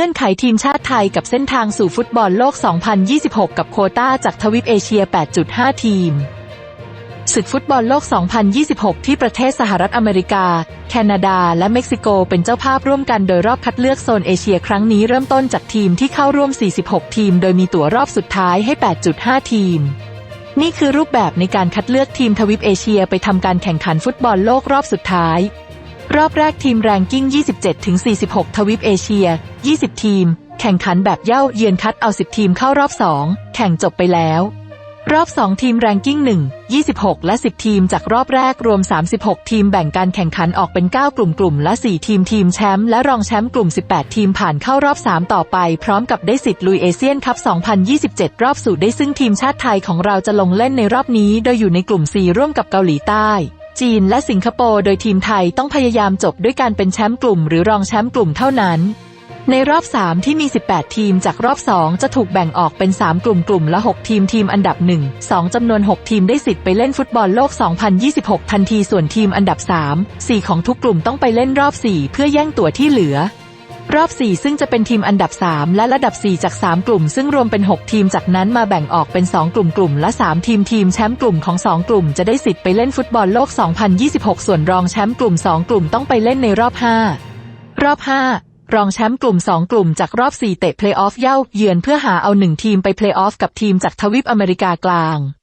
งื่อนไขทีมชาติไทยกับเส้นทางสู่ฟุตบอลโลก 2026 กับโคต้าจากทวีปเอเชีย 8.5 ทีม ศึกฟุตบอลโลก 2026 ที่ประเทศสหรัฐอเมริกา แคนาดา และเม็กซิโกเป็นเจ้าภาพร่วมกันโดยรอบคัดเลือกโซนเอเชียครั้งนี้เริ่มต้นจากทีมที่เข้าร่วม 46 ทีม โดยมีตั๋วรอบสุดท้ายให้ 8.5 ทีมนี่คือรูปแบบในการคัดเลือกทีมทวีปเอเชียไปทำการแข่งขันฟุตบอลโลกรอบสุดท้าย รอบแรกทีมแรงกิ้ง 27ถึง46 ทวีปเอเชีย 20 ทีม แข่งขันแบบเย่าเยือนคัดเอา 10 ทีมเข้ารอบ 2 แข่งจบไปแล้ว รอบ 2 ทีมแรงกิ้ง 1 26 และ 10 ทีมจากรอบแรกรวม 36 ทีมแบ่งการแข่งขันออกเป็น 9 กลุ่มกลุ่มละ 4 ทีมทีมแชมป์และรองแชมป์กลุ่ม 18 ทีมผ่านเข้ารอบ 3 ต่อไป พร้อมกับได้สิทธิ์ลุยเอเชียนคัพ 2027 รอบสู่ได้ซึ่งทีมชาติไทยของเราจะลงเล่นในรอบนี้ โดยอยู่ในกลุ่ม4ร่วมกับเกาหลีใต้ จีนและสิงคโปร์โดยทีมไทยต้องพยายามจบด้วยการเป็นแชมป์กลุ่มหรือรองแชมป์กลุ่มเท่านั้น ในรอบ 3 ที่มี 18 ทีมจากรอบ 2 จะถูกแบ่งออกเป็น 3 กลุ่มกลุ่มละ 6 ทีมทีมอันดับ 1 2 จำนวน 6 ทีมได้สิทธิ์ไปเล่นฟุตบอลโลก 2026 ทันทีส่วนทีมอันดับ 3 4 ของทุกกลุ่มต้องไปเล่นรอบ 4 เพื่อแย่งตั๋วที่เหลือ รอบ 4 ซึ่งจะเป็นทีมอันดับ 3 และระดับ 4 จาก 3 กลุ่ม ซึ่งรวมเป็น 6 ทีมจากนั้นมาแบ่งออกเป็น 2 กลุ่มกลุ่มละ 3 ทีมทีมแชมป์กลุ่มของ 2 กลุ่มจะได้สิทธิ์ไปเล่นฟุตบอลโลก 2026 ส่วนรองแชมป์กลุ่ม 2 กลุ่มต้องไปเล่นในรอบ 5 รอบ 5รองแชมป์กลุ่ม 2 กลุ่มจากรอบ 4 เตะเพลย์ออฟเย่าเยือนเพื่อหาเอา 1 ทีมไปเพลย์ออฟกับทีมจากทวีปอเมริกากลาง